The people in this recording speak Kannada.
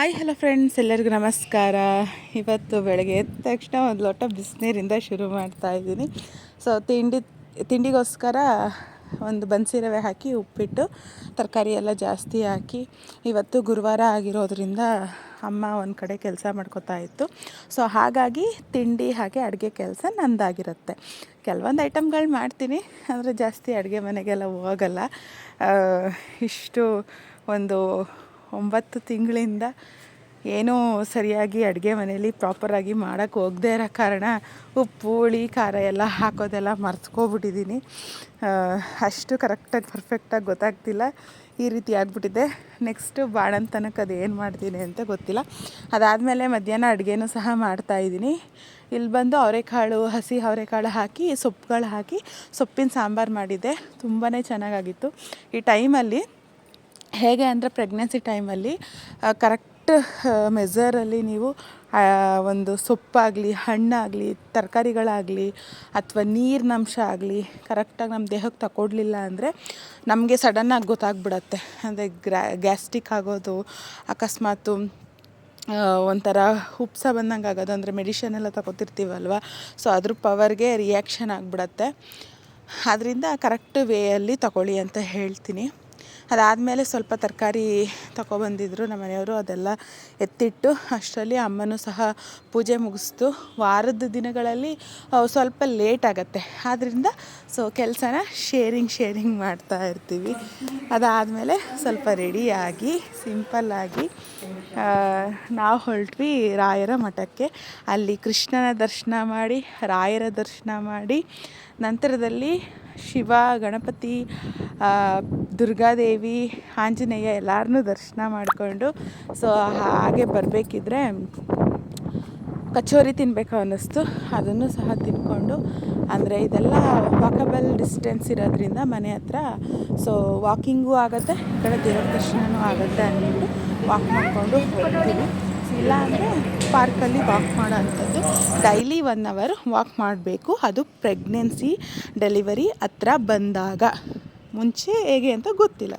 ಹಾಯ್ ಹಲೋ ಫ್ರೆಂಡ್ಸ್ ಎಲ್ಲರಿಗೂ ನಮಸ್ಕಾರ. ಇವತ್ತು ಬೆಳಗ್ಗೆ ಎದ್ದ ತಕ್ಷಣ ಒಂದು ಲೋಟ ಬಿಸಿನೀರಿಂದ ಶುರು ಮಾಡ್ತಾ ಇದ್ದೀನಿ. ಸೊ ತಿಂಡಿ, ತಿಂಡಿಗೋಸ್ಕರ ಒಂದು ಬನ್ಸಿ ರವೆ ಹಾಕಿ, ಉಪ್ಪಿಟ್ಟು, ತರಕಾರಿ ಎಲ್ಲ ಜಾಸ್ತಿ ಹಾಕಿ, ಇವತ್ತು ಗುರುವಾರ ಆಗಿರೋದ್ರಿಂದ ಅಮ್ಮ ಒಂದು ಕಡೆ ಕೆಲಸ ಮಾಡ್ಕೋತಾ ಇತ್ತು. ಸೊ ಹಾಗಾಗಿ ತಿಂಡಿ ಹಾಗೆ ಅಡುಗೆ ಕೆಲಸ ನಂದಾಗಿರುತ್ತೆ. ಕೆಲವೊಂದು ಐಟಮ್ಗಳು ಮಾಡ್ತೀನಿ, ಆದರೆ ಜಾಸ್ತಿ ಅಡುಗೆ ಮನೆಗೆಲ್ಲ ಹೋಗಲ್ಲ. ಇಷ್ಟು ಒಂದು ಒಂಬತ್ತು ತಿಂಗಳಿಂದ ಏನೂ ಸರಿಯಾಗಿ ಅಡುಗೆ ಮನೇಲಿ ಪ್ರಾಪರಾಗಿ ಮಾಡೋಕ್ಕೆ ಹೋಗದೇ ಇರೋ ಕಾರಣ ಉಪ್ಪು, ಹುಳಿ, ಖಾರ ಎಲ್ಲ ಹಾಕೋದೆಲ್ಲ ಮರ್ತ್ಕೊಬಿಟ್ಟಿದ್ದೀನಿ. ಅಷ್ಟು ಕರೆಕ್ಟಾಗಿ ಪರ್ಫೆಕ್ಟಾಗಿ ಗೊತ್ತಾಗ್ತಿಲ್ಲ. ಈ ರೀತಿ ಆಗ್ಬಿಟ್ಟಿದೆ. ನೆಕ್ಸ್ಟು ಬಾಣಂತನಕ್ಕೆ ಅದು ಏನು ಮಾಡ್ತೀನಿ ಅಂತ ಗೊತ್ತಿಲ್ಲ. ಅದಾದಮೇಲೆ ಮಧ್ಯಾಹ್ನ ಅಡುಗೆನೂ ಸಹ ಮಾಡ್ತಾಯಿದ್ದೀನಿ ಇಲ್ಲಿ ಬಂದು ಅವರೆಕಾಳು, ಹಸಿ ಅವರೆಕಾಳು ಹಾಕಿ, ಸೊಪ್ಪುಗಳು ಹಾಕಿ, ಸೊಪ್ಪಿನ ಸಾಂಬಾರು ಮಾಡಿದ್ದೆ. ತುಂಬಾ ಚೆನ್ನಾಗಾಗಿತ್ತು. ಈ ಟೈಮಲ್ಲಿ ಹೇಗೆ ಅಂದರೆ ಪ್ರೆಗ್ನೆನ್ಸಿ ಟೈಮಲ್ಲಿ ಕರೆಕ್ಟ್ ಮೆಝರಲ್ಲಿ ನೀವು ಒಂದು ಸೊಪ್ಪಾಗಲಿ, ಹಣ್ಣಾಗಲಿ, ತರಕಾರಿಗಳಾಗಲಿ ಅಥವಾ ನೀರಿನಂಶ ಆಗಲಿ ಕರೆಕ್ಟಾಗಿ ನಮ್ಮ ದೇಹಕ್ಕೆ ತಗೊಡ್ಲಿಲ್ಲ ಅಂದರೆ ನಮಗೆ ಸಡನ್ನಾಗಿ ಗೊತ್ತಾಗ್ಬಿಡತ್ತೆ. ಅಂದರೆ ಗ್ರ್ಯಾ ಗ್ಯಾಸ್ಟಿಕ್ ಆಗೋದು, ಅಕಸ್ಮಾತು ಒಂಥರ ಉಪ್ಸ ಬಂದಂಗೆ ಆಗೋದು, ಅಂದರೆ ಮೆಡಿಷನ್ ಎಲ್ಲ ತಗೋತಿರ್ತೀವಲ್ವ ಸೊ ಅದ್ರ ಪವರ್ಗೆ ರಿಯಾಕ್ಷನ್ ಆಗಿಬಿಡತ್ತೆ. ಆದ್ದರಿಂದ ಕರೆಕ್ಟ್ ವೇಯಲ್ಲಿ ತಗೊಳ್ಳಿ ಅಂತ ಹೇಳ್ತೀನಿ. ಅದಾದಮೇಲೆ ಸ್ವಲ್ಪ ತರಕಾರಿ ತಗೊಬಂದಿದ್ರು ನಮ್ಮ ಮನೆಯವರು, ಅದೆಲ್ಲ ಎತ್ತಿಟ್ಟು ಅಷ್ಟರಲ್ಲಿ ಅಮ್ಮನೂ ಸಹ ಪೂಜೆ ಮುಗಿಸ್ತು. ವಾರದ ದಿನಗಳಲ್ಲಿ ಸ್ವಲ್ಪ ಲೇಟ್ ಆಗುತ್ತೆ. ಆದ್ದರಿಂದ ಸೊ ಕೆಲಸನ ಶೇರಿಂಗ್ ಶೇರಿಂಗ್ ಮಾಡ್ತಾ ಇರ್ತೀವಿ. ಅದಾದಮೇಲೆ ಸ್ವಲ್ಪ ರೆಡಿಯಾಗಿ ಸಿಂಪಲ್ಲಾಗಿ ನಾವು ಹೊರಟ್ವಿ ರಾಯರ ಮಠಕ್ಕೆ. ಅಲ್ಲಿ ಕೃಷ್ಣನ ದರ್ಶನ ಮಾಡಿ, ರಾಯರ ದರ್ಶನ ಮಾಡಿ, ನಂತರದಲ್ಲಿ ಶಿವ, ಗಣಪತಿ ದುರ್ಗಾದೇವಿ, ಆಂಜನೇಯ ಎಲ್ಲರನ್ನೂ ದರ್ಶನ ಮಾಡಿಕೊಂಡು, ಸೊ ಹಾಗೆ ಬರಬೇಕಿದ್ರೆ ಕಚೋರಿ ತಿನ್ನಬೇಕು ಅನ್ನಿಸ್ತು. ಅದನ್ನು ಸಹ ತಿಂದ್ಕೊಂಡು ಅಂದರೆ ಇದೆಲ್ಲ ವಾಕಬಲ್ ಡಿಸ್ಟೆನ್ಸ್ ಇರೋದ್ರಿಂದ ಮನೆ ಹತ್ರ ಸೊ ವಾಕಿಂಗೂ ಆಗುತ್ತೆ, ಈ ಕಡೆ ದೇವ್ರ ದರ್ಶನವೂ ಆಗುತ್ತೆ ಅಂದ್ಬಿಟ್ಟು ವಾಕ್ ಮಾಡಿಕೊಂಡು ಹೋಗ್ತೀವಿ. ಇಲ್ಲ ಅಂದರೆ ಪಾರ್ಕಲ್ಲಿ ವಾಕ್ ಮಾಡೋ ಅಂಥದ್ದು ಡೈಲಿ ಒನ್ ಅವರ್ ವಾಕ್ ಮಾಡಬೇಕು. ಅದು ಪ್ರೆಗ್ನೆನ್ಸಿ ಡೆಲಿವರಿ ಹತ್ರ ಬಂದಾಗ. ಮುಂಚೆ ಹೇಗೆ ಅಂತ ಗೊತ್ತಿಲ್ಲ.